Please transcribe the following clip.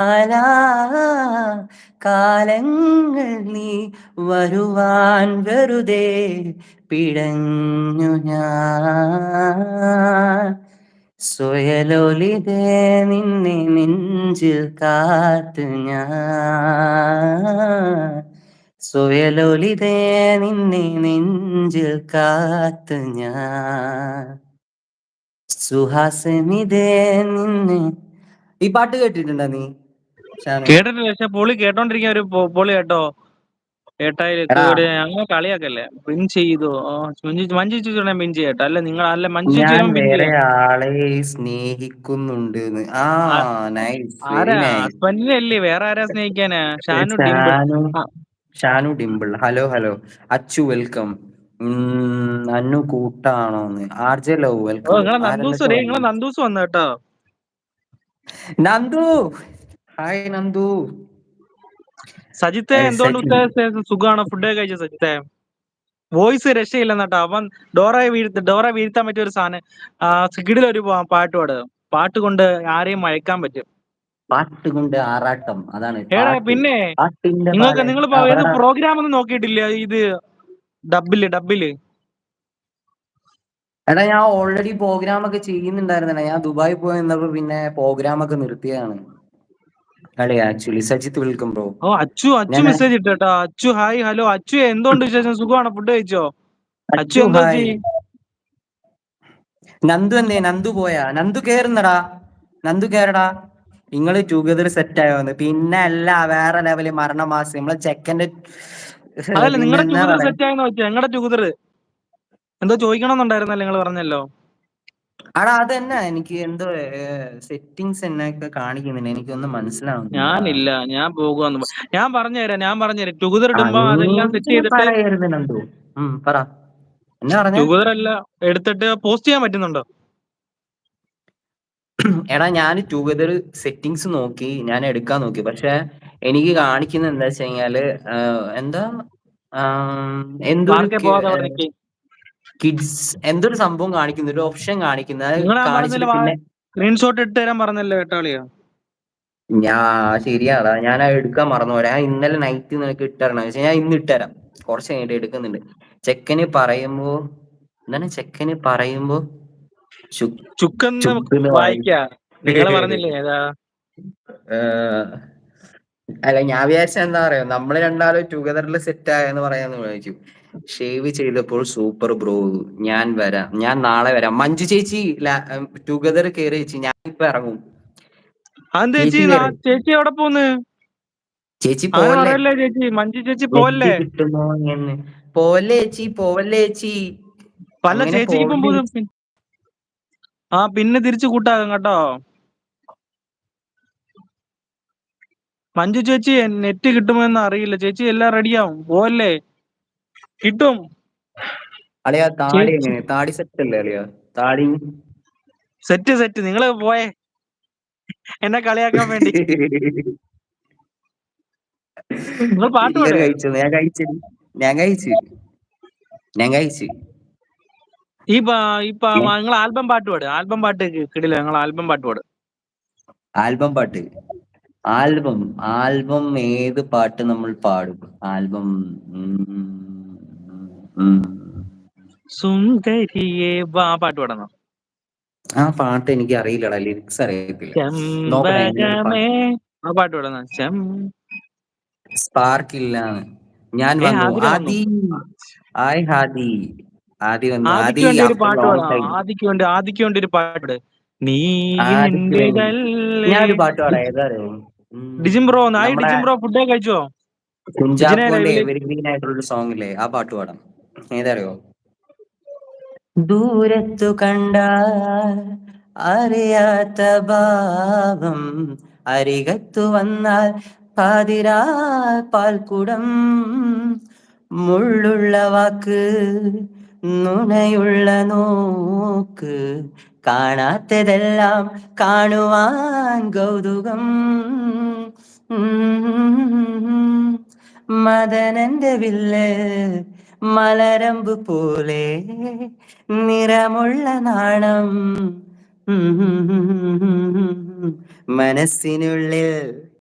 കാലാ കാലങ്ങൾ നീ വരുവാൻ വെറുതെ പിടഞ്ഞു ഞാൻ? സ്വയലോലിതേ നിന്നെ നെഞ്ചിൽ കാത്തു ഞാൻ. സ്വയലോലിതേ നിന്നെ നെഞ്ചിൽ കാത്തു ഞാൻ. സുഹാസമിതേ നിന്നെ. ഈ പാട്ട് കേട്ടിട്ടുണ്ടോ നീ? കേട്ടിട്ടില്ല പക്ഷെ പുള്ളി കേട്ടോണ്ടിരിക്കാൻ ഒരു പുള്ളി പൊളി കേട്ടോ ഏട്ടായി. അങ്ങനെ കളിയാക്കല്ലേ? പിൻ ചെയ്തു. മഞ്ജു ചേച്ചിയുടെ പിൻ ചെയ്യട്ടെ. അല്ല നിങ്ങൾ അല്ല മഞ്ജു സ്നേഹിക്കുന്നുണ്ട് ഹസ്ബൻഡിനെ അല്ലേ? വേറെ ആരാ സ്നേഹിക്കാനാ? Shanu Shanu Dimple. Hello hello. Achu welcome. അന്നു കൂട്ടാണോന്ന്. R J love welcome. Nandus നിങ്ങളെ നന്ദൂസ് വന്നു കേട്ടോ. നന്ദു! ഹായ് നന്ദു സജിത്തെ എന്തുകൊണ്ട് സജി. സുഖമാണ് ഫുഡ് കഴിച്ച സജിത്തെ? വോയിസ് രക്ഷയില്ലെന്നാട്ടോ. അവൻ ഡോറയെ വീഴ്ത്ത ഡോറ വീഴ്ത്താൻ പറ്റിയ ഒരു സാധനം. ആ സിഗിഡിലൊരു പാട്ട് പാട്. പാട്ട് കൊണ്ട് ആരെയും മയക്കാൻ പറ്റും. പാട്ട് കൊണ്ട് ആറാട്ടം. അതാണ് ഏടാ പിന്നെ നിങ്ങൾക്ക് നിങ്ങൾ ഏത് പ്രോഗ്രാം ഒന്നും നോക്കിയിട്ടില്ല? ഇത് ഡബിൽ ഡബിൽ എടാ ഞാൻ ഓൾറെഡി പ്രോഗ്രാം ഒക്കെ ചെയ്യുന്നുണ്ടായിരുന്നേ ഞാൻ ദുബായി പോയി നിന്നപ്പോ പിന്നെ പ്രോഗ്രാം ഒക്കെ നിർത്തിയതാണ്. കളി ആക്ച്വലി? Sajith welcome bro. ഓ അച്ചു അച്ചു മെസ്സേജ് ഇട്ടോ അച്ചു ഹായ് ഹലോ അച്ചു എന്തുകൊണ്ട് വിശേഷം? സുഖമാണോ? ഫുഡ് കഴിച്ചോ? അച്ചു എന്തോ നന്ദു എന്തേ? നന്ദു പോയാ? നന്ദു കേറുന്നടാ. നന്ദു കേറടാ. നിങ്ങൾ ടുഗദർ സെറ്റ് ആയോന്ന് പിന്നെ അല്ല വേറെ ലെവൽ മരണമാസം നമ്മളെ ചെക്കന്റെ നിങ്ങളുടെ? സെറ്റ് ആയെന്ന് വെച്ചാ. ഞങ്ങളുടെ ടുഗദർ എന്തോ ചോദിക്കണമെന്നുണ്ടായിരുന്നല്ലോ നിങ്ങൾ പറഞ്ഞല്ലോ? അടാ തന്നെ എനിക്ക് എന്തോ സെറ്റിങ്സ് എന്നൊക്കെ കാണിക്കുന്നില്ല. എനിക്കൊന്നും മനസ്സിലാവുന്നില്ല. ഞാനില്ല. ഞാൻ പോകുവാന്ന് ഞാൻ പറഞ്ഞുതരാം. ഞാൻ പറഞ്ഞുതരാം. ടുഗദർ ഇടുമ്പോ അതെല്ലാം സെറ്റ് ചെയ്തിട്ട് പറ. പറഞ്ഞ? ടൂതർ എടുത്തിട്ട് പോസ്റ്റ് ചെയ്യാൻ പറ്റുന്നുണ്ടോ? എടാ ഞാൻ ടുഗദർ സെറ്റിങ്സ് നോക്കി. ഞാൻ എടുക്കാൻ നോക്കി. പക്ഷെ എനിക്ക് കാണിക്കുന്ന എന്താ വെച്ച് കഴിഞ്ഞാൽ എന്താ? എന്താ കിഡ്സ് എന്തൊരു സംഭവം കാണിക്കുന്നു? ഒരു ഓപ്ഷൻ കാണിക്കുന്നത് പിന്നെ സ്ക്രീൻഷോട്ട് ഇട്ട് തരാൻ പറഞ്ഞല്ലോ കേട്ടാളിയോ? ഞാ ശരിയാടാ. ഞാൻ അത് എടുക്കാൻ മറന്നു പോരാ ഇന്നലെ നൈറ്റ് നിനക്ക് ഇട്ടരണം. പക്ഷെ ഞാൻ ഇന്ന് ഇട്ടുതരാം കുറച്ച് കഴിഞ്ഞിട്ട് എടുക്കുന്നുണ്ട്. ചെക്കന് പറയുമ്പോ എന്താണ് ചെക്കന് പറയുമ്പോ അല്ല ഞാൻ വിചാരിച്ച എന്താ പറയാ നമ്മൾ രണ്ടാളും ടുഗദറിൽ സെറ്റ് ആയെന്ന് പറയാന്ന് വിചാരിച്ചു. ഷേവ് ചെയ്തപ്പോൾ സൂപ്പർ ബ്രോ ഞാൻ വരാം. ഞാൻ നാളെ വരാം. മഞ്ജു ചേച്ചി ടുഗദർ കയറി ചേച്ചി ഞാൻ ഇപ്പൊ ഇറങ്ങും. ചേച്ചി എവിടെ പോന്ന്? ചേച്ചി ചേച്ചി. മഞ്ജു ചേച്ചി പോവല്ലേ? പോവല്ലേ ചേച്ചി? പോവല്ലേ ചേച്ചി? പല ചേച്ചിക്ക് ആ പിന്നെ തിരിച്ചു കൂട്ടാകും കേട്ടോ. മഞ്ജു ചേച്ചി നെറ്റ് കിട്ടുമോ എന്ന് അറിയില്ല. ചേച്ചി എല്ലാം റെഡിയാവും പോവല്ലേ? കിട്ടും. അളിയാ താടി എങ്ങനെ താടി സെറ്റ് അല്ലേ അളിയാ? താടി. സെറ്റ് സെറ്റ് നിങ്ങൾ പോയെ. എന്നെ കളിയാക്കാൻ വേണ്ടി. നിങ്ങൾ പാട്ട് കഴിച്ചോ. ഞാൻ കഴിച്ചു. ഞാൻ കഴിച്ചു. ഞാൻ കഴിച്ചു. ഈ പാ- ഈ നിങ്ങൾ ആൽബം പാട്ട് പാട്. ആൽബം പാട്ട് കിടില്ല നിങ്ങൾ ആൽബം പാട്ട് പാട്. ആൽബം പാട്ട്. ആൽബം. ആൽബം ഏത് പാട്ട് നമ്മൾ പാടും? ആൽബം. സുന്ദരിയെ വാ പാട്ട് പാടണം ആ പാട്ട് എനിക്ക് അറിയില്ലടാ ലിറിക്സ് അറിയത്തില്ല ആ പാട്ട് പാടണം ചെം സ്പാർക്ക് ഇല്ല ഞാൻ വന്നു. ആദി. ഹായ് ഹാദി. ആദി വന്നു. ആദി ഒരു പാട്ട് പാടാം. ആദിക്ക് വേണ്ടി ആദിക്ക് വേണ്ടി ഒരു പാട്ട് പാട്. നീ? ഞാനൊരു പാട്ട് പാടാം ഏതാരോ ഡിജിം ബ്രോ നായി ഡിജിം ബ്രോ ഫുഡ് കഴിച്ചോ? കുഞ്ചാക്കോന്റെ എവർഗ്രീൻ ആയിട്ടുള്ള സോങ് ഇല്ലേ ആ പാട്ട് പാടാം. ഏതറിയോ? ദൂരത്തു കണ്ട അറിയാത്ത ഭാവം അരികത്തു വന്നാൽ പാതിരാ പാൽക്കുടം. മുള്ളുള്ള വാക്ക് നുണയുള്ള നോക്ക് കാണാത്തതെല്ലാം കാണുവാൻ കൗതുകം. മദനന്റെ വില്ല് മലരമ്പ് പോലെ നിറമുള്ള നാണം. മനസ്സിനുള്ളിൽ